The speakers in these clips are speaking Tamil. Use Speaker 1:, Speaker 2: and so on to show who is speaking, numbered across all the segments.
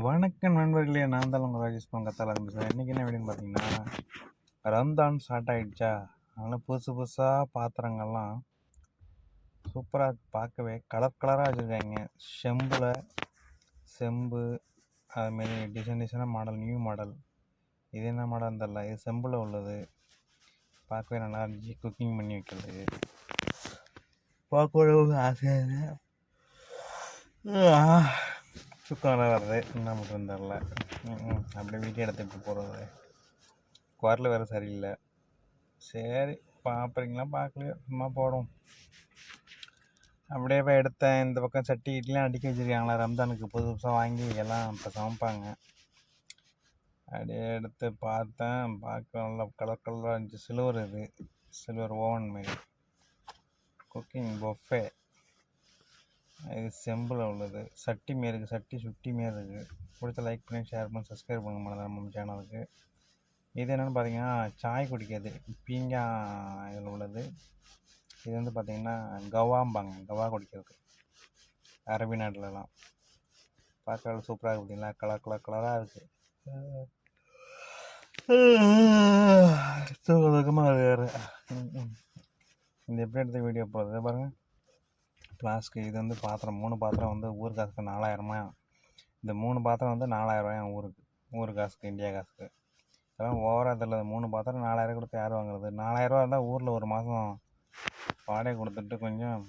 Speaker 1: வணக்கம் நண்பர்களே நான் தான் உங்கள் ராஜேஷ் பங்கத்தால் ஆரம்பிச்சேன் இன்றைக்கி என்ன வீடுன்னு பார்த்தீங்கன்னா ரம்தான் ஸ்டார்ட் ஆகிடுச்சா அதனால் புதுசு புதுசாக பாத்திரங்கள்லாம் சூப்பராக பார்க்கவே கலர் கலராக வச்சுருக்காங்க. செம்பில் செம்பு அதுமாரி டிசைன் டிசைனாக மாடல் நியூ மாடல் இது என்ன மாடல் தெரில இது செம்பில் உள்ளது. பார்க்கவே நல்லா இருந்துச்சு. குக்கிங் பண்ணி வைக்கிறது. பார்க்க ஆசையாக சுக்கான வர வருது. என்ன பண்ணுறது தெரில. அப்படியே வீட்டை எடுத்துகிட்டு போகிறது குரல் வேறு சரியில்லை. சரி பார்ப்பீங்களா? பார்க்கலையோ? சும்மா போடும் அப்படியே போய் எடுத்தேன். இந்த பக்கம் சட்டி கிட்டலாம் அடிக்க வச்சுருக்காங்களா? ரம்ஜானுக்கு புது புதுசாக வாங்கி எல்லாம் இப்போ சமைப்பாங்க. அப்படியே எடுத்து பார்த்தேன். பார்க்க நல்லா கலர் கலராக இருந்துச்சு. சில்வர் இது. சில்வர் ஓவன் மாரி குக்கிங் பொஃபே இது செம்பில் உள்ளது. சட்டி மாரி இருக்குது சட்டி சுட்டி மாரி இருக்குது பிடிச்ச லைக் பண்ணி ஷேர் பண்ணி சப்ஸ்கிரைப் பண்ணுங்க மேடம் நம்ம சேனலுக்கு இது என்னென்னு பார்த்தீங்கன்னா சாய் குடிக்கிறது. பீங்கா இதில் உள்ளது. இது வந்து பார்த்திங்கன்னா கவாம்பாங்க. கவா குடிக்கிறது. அரபி நாட்டிலலாம். பார்க்கறது சூப்பராக இருக்குது பார்த்தீங்களா கலர் கலர் கலராக இருக்குது சுகமாக இருக்காரு இந்த எப்படி எடுத்த வீடியோ போடுறது பாருங்கள் ஃப்ளாஸ்க்கு இது வந்து பாத்திரம் மூணு பாத்திரம் வந்து ஊர் காசுக்கு நாலாயிரமா? இந்த மூணு பாத்திரம் வந்து நாலாயிரரூவாயா ஊருக்கு? ஊர் காசுக்கு இந்தியா காசுக்கு. அதெல்லாம் ஓவராக தெரியல. மூணு பாத்திரம் நாலாயிரம் கொடுத்து யார் வாங்குறது? நாலாயிரரூவா இருந்தால் ஊரில் ஒரு மாதம் வாடகை கொடுத்துட்டு கொஞ்சம்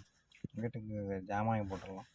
Speaker 1: வீட்டுக்கு ஜாமான் வாங்கி போட்டுடலாம்.